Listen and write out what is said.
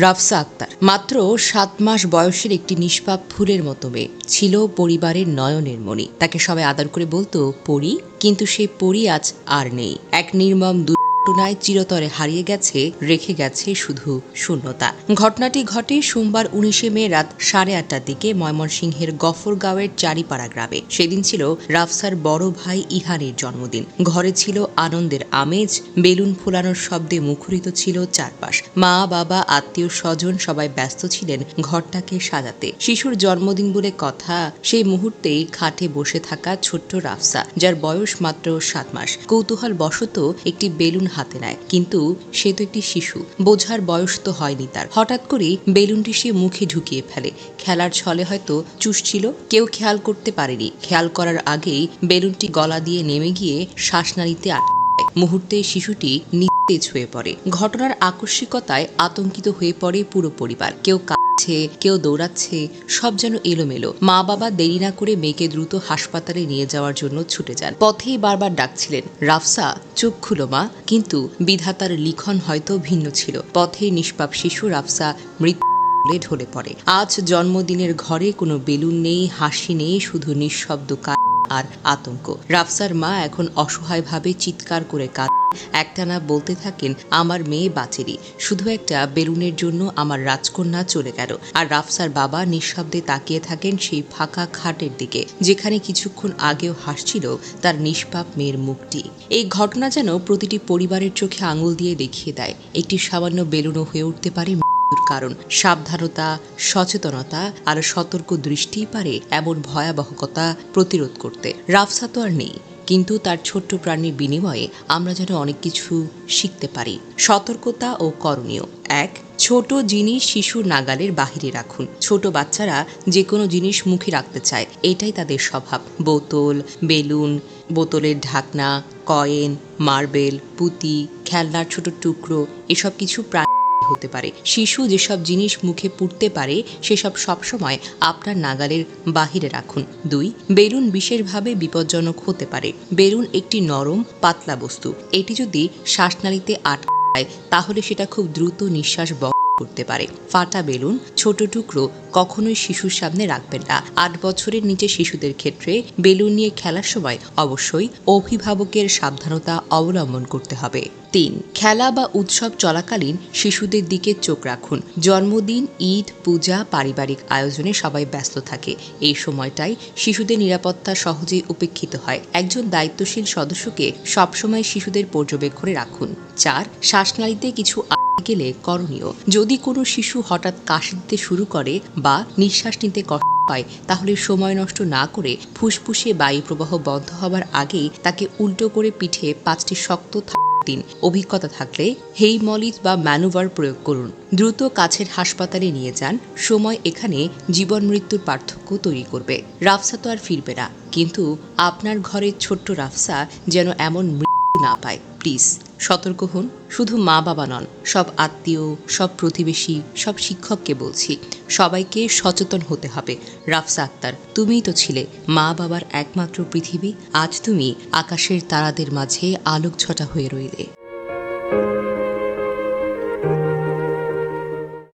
রাফসা আক্তার। মাত্র সাত মাস বয়সের একটি নিষ্পাপ ফুলের মতো মেয়ে। ছিল পরিবারের নয়নের মণি। তাকে সবাই আদর করে বলতো, পরি। কিন্তু সেই পরি আজ আর নেই। এক নির্মম দুর্ঘটনায় চিরতরে হারিয়ে গেছে, রেখে গেছে শুধু শূন্যতা। ঘটনাটি ঘটে সোমবার উনিশে মে রাত সাড়ে আটটার দিকে ময়মনসিংহের গফরগাঁওয়ের চারিপাড়া গ্রামে। সেদিন ছিল রাফসার বড় ভাই ইহানের জন্মদিন। ঘরে ছিল আনন্দের আমেজ, বেলুন ফোলানোর শব্দে মুখরিত ছিল চারপাশ। মা, বাবা, আত্মীয়, স্বজন সবাই ব্যস্ত ছিলেন ঘরটাকে সাজাতে। শিশুর জন্মদিন বলে কথা সেই মুহূর্তেই খাটে বসে থাকা ছোট্ট রাফসা, যার বয়স মাত্র সাত মাস। কৌতূহল বশত একটি বেলুন হাতে নেয়। কিন্তু সে তো একটি শিশু, বোঝার বয়স তো হয়নি তার। হঠাৎ করে বেলুনটি সে মুখে ঢুকিয়ে ফেলে। খেলার ছলে হয়তো চুষছিল কেউ খেয়াল করতে পারেনি। খেয়াল করার আগেই বেলুনটি গলা দিয়ে নেমে গিয়ে শ্বাসনালীতে আটকে মুহূর্তে শিশুটি নিতেজ হয়ে পড়ে। ঘটনার আকস্মিকতায় আতঙ্কিত হয়ে পড়ে পুরো পরিবার। কেউ কাঁদছে কেউ দৌড়াচ্ছে, সব যেন এলোমেলো। মা বাবা দেরি না করে মেয়েকে দ্রুত হাসপাতালে নিয়ে যাওয়ার জন্য ছুটে যান। পথেই বারবার ডাকছিলেন, রাফসা, চোখ খুলো মা। কিন্তু বিধাতার লিখন হয়তো ভিন্ন ছিল। পথে নিষ্পাপ শিশু রাফসা মৃত্যু ঢলে পড়ে। আজ জন্মদিনের ঘরে কোনো বেলুন নেই, হাসি নেই, শুধু নিঃশব্দ কাজ আর আতঙ্ক। রাফসার মা এখন অসহায়ভাবে চিৎকার করে কাঁদ একটানা বলতে থাকেন, আমার মেয়ে বাঁচেনি শুধু একটা বেলুনের জন্য আমার রাজকন্যা চলে গেল। আর রাফসার বাবা নিঃশব্দে তাকিয়ে থাকেন সেই ফাঁকা খাটের দিকে, যেখানে কিছুক্ষণ আগেও হাসছিল তার নিষ্পাপ মেয়ের মুখটি। এই ঘটনা যেন প্রতিটি পরিবারের চোখে আঙুল দিয়ে দেখিয়ে দেয়। একটি সামান্য বেলুনও হয়ে উঠতে পারে মৃত্যুর কারণ। সাবধানতা, সচেতনতা আর সতর্ক দৃষ্টিই পারে এমন ভয়াবহতা প্রতিরোধ করতে। রাফসা তো আর নেই, কিন্তু তার ছোট্ট প্রাণীর বিনিময়ে আমরা যেন অনেক কিছু শিখতে পারি। সতর্কতা ও করণীয়। এক, ছোট জিনিস শিশুর নাগালের বাহিরে রাখুন। ছোট বাচ্চারা যে কোনো জিনিস মুখে রাখতে চায়, এটাই তাদের স্বভাব। বোতল, বেলুন, বোতলের ঢাকনা, কয়েন, মার্বেল, পুঁতি, খেলনার ছোট টুকরো, এসব কিছু প্রাণ হতে পারে। শিশু যেসব জিনিস মুখে পুড়তে পারে, সেসব সবসময় আপনার নাগালের বাহিরে রাখুন। দুই, বেলুন বিশেষভাবে বিপজ্জনক হতে পারে। বেলুন একটি নরম, পাতলা বস্তু। এটি যদি শ্বাসনালীতে আটকায়, তাহলে সেটা খুব দ্রুত নিঃশ্বাস বন্ধ করতে পারে। ফাটা বেলুন, ছোট টুকরো কখনোই শিশুর সামনে রাখবেন না। আট বছরের নিচে শিশুদের ক্ষেত্রে বেলুন নিয়ে খেলার সময় অবশ্যই অভিভাবকের সাবধানতা অবলম্বন করতে হবে। তিন, খেলা বা উৎসব চলাকালীন শিশুদের দিকে চোখ রাখুন। জন্মদিন, ঈদ, পূজা, পারিবারিক আয়োজনে সবাই ব্যস্ত থাকে। এই সময়টাই শিশুদের নিরাপত্তা সহজেই উপেক্ষিত হয়। একজন দায়িত্বশীল সদস্যকে সবসময় শিশুদের পর্যবেক্ষণে রাখুন। চার, শ্বাসনালীতে কিছু গেলে করণীয়। যদি কোনো শিশু হঠাৎ কাশি দিতে শুরু করে বা নিঃশ্বাস নিতে কষ্ট হয় তাহলে সময় নষ্ট না করে ফুসফুসে বায়ু প্রবাহ বন্ধ হবার আগেই তাকে উল্টো করে পিঠে পাঁচটি শক্ত দিন। অভিজ্ঞতা থাকলে হেইমলিজ বা ম্যানুভার প্রয়োগ করুন। দ্রুত কাছের হাসপাতালে নিয়ে যান। সময় এখানে জীবন মৃত্যুর পার্থক্য তৈরি করবে। রাফসা তো আর ফিরবে না। কিন্তু আপনার ঘরের ছোট্ট রাফসা যেন এমন মৃত্যু না পায়। প্লিজ, সতর্ক হন, শুধু মা বাবা নন, সব আত্মীয়, সব প্রতিবেশী, সব শিক্ষককে বলছি, সবাইকে সচেতন হতে হবে। রাফসা আক্তার, তুমিই তো ছিলে মা বাবার একমাত্র পৃথিবী, আজ তুমি আকাশের তারাদের মাঝে আলোক ছটা হয়ে রইলে।